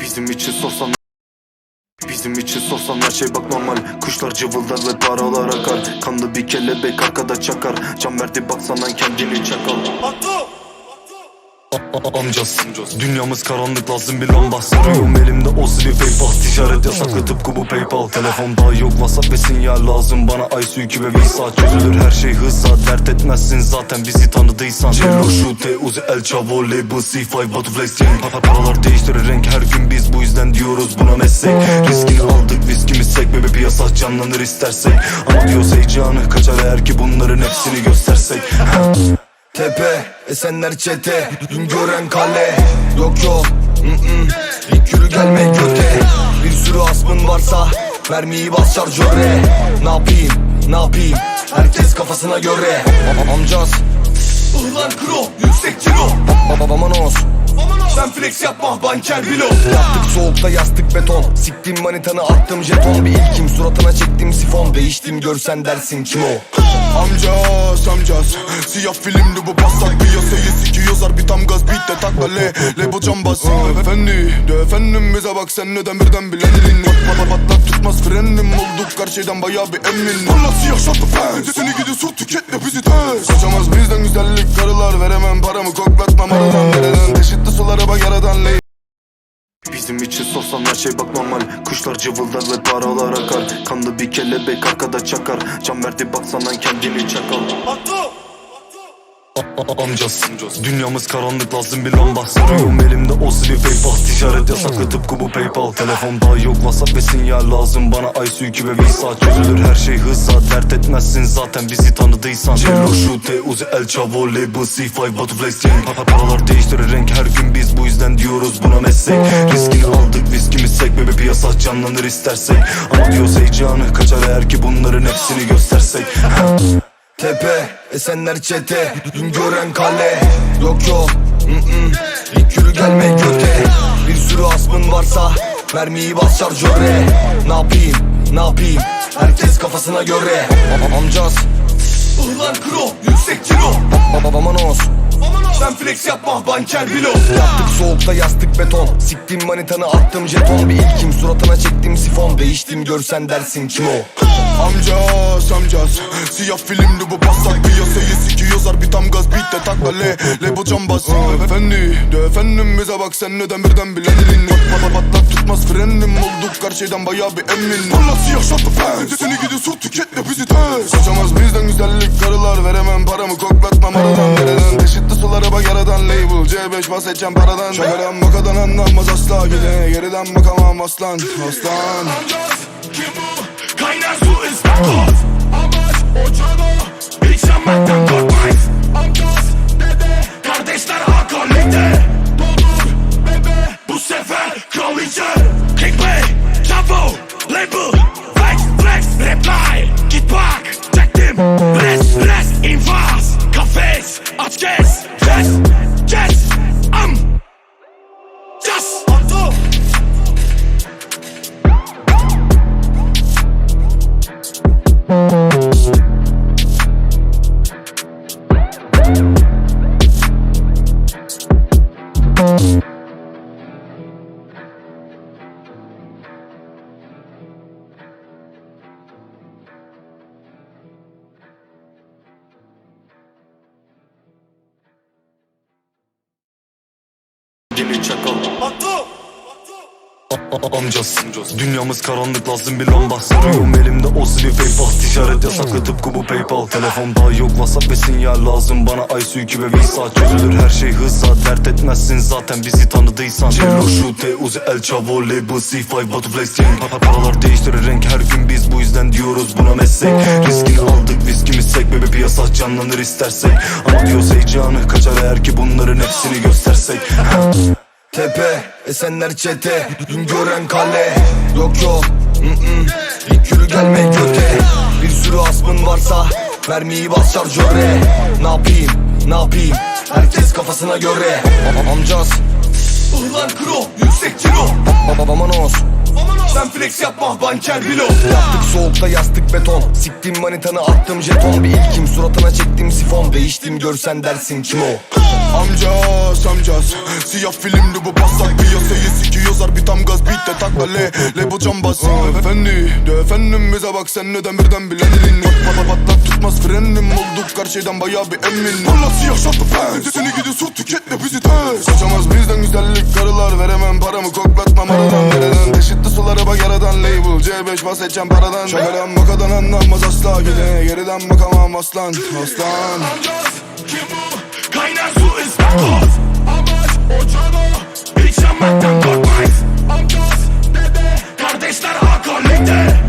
Bizim için sorsan Bizim için sorsan her şey bak normal. Kuşlar cıvıldar ve paralar akar. Kanlı bir kelebek arkada çakar. Can verdi baksana kendini çakal a- Amcas Dünyamız karanlık lazım bir lamba. Sarıyorum elimde o sili paypal. Ticaret yasaklı tıpkı bu paypal. Telefonda yok whatsapp ve sinyal lazım. Bana ay suyu ve visa Çözülür. Her şey hızla Dert etmezsin zaten bizi tanıdıysan. Cello şute uzi el chavo label C5 butterfly sting Pa- pa- Paralar değiştirir renk. Her gün biz bu yüzden diyoruz buna meslek. Riskini aldık viskimiz sek. Bebe piyasa canlanır istersek. Ama diyoruz heyecanı kaçar eğer ki bunların hepsini göstersek Tepe, Esenler çete gören kale. Yok yok mm-mm. İlk yürü gelme göte. Bir sürü asmın varsa Mermiyi bas şarjöre Ne yapayım ne yapayım? Herkes kafasına göre. Am- Amcaz Ihlar kro yüksek kilo. Baba manos sen flex yapma banker bilo Yaptık soğukta yastık beton. Siktim manitanı attım jeton. Bir ilkim suratına çektim sifon. Değiştim görsen dersin kim o? Amcas amcas. Siyah filmli bu paslak Piyasayı sikiyorlar bir tam gaz de takla le le bu cambaz Efendi de efendim bize bak sen neden birden bilen dilin Pat pat patlat tutmaz frenim. Olduk her şeyden baya bir emin Parla siyah şatlı fans Seni gidi sur tüketle bizi tez Kaçamaz bizden güzellik karılar Veremem. Paramı koklatmam aradan sorsan her şey bak normal. Kuşlar cıvıldar ve paralar akar. Kanlı bir kelebek arkada çakar. Can verdi baksana kendini çakal A- a- Amcas Dünyamız karanlık lazım bir lamba. Sarıyorum elimde o sili paypal Ticaret yasaklı tıpkı bu paypal. Telefonda yok whatsapp ve sinyal lazım. Bana suyu ve visa Çözülür. Her şey hızla Dert etmezsin zaten bizi tanıdıysan. Cello şute uzi el chavo label C5 butterfly sting Pa- pa- Paralar değiştirir renk her gün biz bu yüzden diyoruz buna meslek. Aldık sek bebe piyasa canlanır istersek. Ama diyoruz heyecanı kaçar eğer ki bunların hepsini göstersek. Tepe, Esenler çete gören kale. Yok yok mm-mm. İlk yürü gelme göte. Bir sürü asmın varsa Mermiyi bas şarjöre Ne yapayım ne yapayım? Herkes kafasına göre. Am- Amcaz Ihlar kro yüksek kilo. Baba manos sen flex yapma banker bilo Yaptık soğukta yastık beton. Siktim manitanı attım jeton. Bir ilkim suratına çektim sifon. Değiştim görsen dersin kim o? Amcas amcas. Siyah filmli bu paslak Piyasayı sikiyorlar bir tam gaz Beat de takla le le bu cambaz. Efendi de efendim bize bak sen neden birden bilen dilin Pat pat patlat tutmaz frenim. Olduk her şeyden baya bir emin. Parla siyah şatlı fans Seni gidi sur tüketle bizi tez Kaçamaz bizden güzellik karılar. Veremem paramı koklatmam. Aradan Nereden teşitli sulara bak yaradan Label. C5 bahsedeceğim paradan. Şakadan bakadan anlamaz asla. Gide geriden bakamam aslan. Aslan. Kim bu? Kaynar su ıstakoz Amaç ocağına Hiç yanmaktan korkmayız. Amcaz, Yes. Kendini çakal. Amcas Dünyamız karanlık lazım bir lamba. Sarıyorum elimde o sili paypal. Ticaret yasaklı tıpkı bu paypal. Telefonda yok whatsapp ve sinyal lazım. Bana ay suyu ve visa Çözülür. Her şey hızla Dert etmezsin. Zaten bizi tanıdıysan. Cello şute uzi el chavo label C5 butterfly sting Pa- pa- Paralar değiştirir. Renk her gün biz bu yüzden diyoruz buna meslek. Riskini aldık viskimiz sek? Bebe piyasa canlanır istersek. Ama diyoruz heyecanı kaçar eğer ki bunların hepsini göstersek Tepe, Esenler çete gören kale. Yok yok mm-mm. İlk yürü gelme göte. Bir sürü asmın varsa Mermiyi bas şarjöre Ne yapayım ne yapayım? Herkes kafasına göre. Am- Amcaz Ihlar kro yüksek kilo. Baba vamanos Sen flex yapma banker bilo Yaptık soğukta yastık beton. Siktim manitanı attım jeton. Bir ilkim suratına çektim sifon. Değiştim görsen dersin kim o? Amcas amcas. Siyah filmdi bu pasak Piyasayı. Sikiyoruz harbi tam gaz Beat'te takla le. Le bu cambaz Efendi de efendimize bak sen neden birden bilendin Pat pat pat patlat tutmaz frenim. Olduk her şeyden bayağı bir emin. Valla siyah şatlı fans Seni gidi sur tüketle bizi tez Kaçamaz bizden güzellik karılar Veremem. Paramı koklatmam aradan nereden Teşitli Baba yaradan label C5 bahsedeceğim paradan. Şakadan makadan anlanmaz asla Gide geriden bakamam aslan. Aslan. Amcaz kim bu? Kaynar su ıstakoz Amaç ocağına Hiç yanmaktan korkmayız Amcaz dede Kardeşler hak akolite.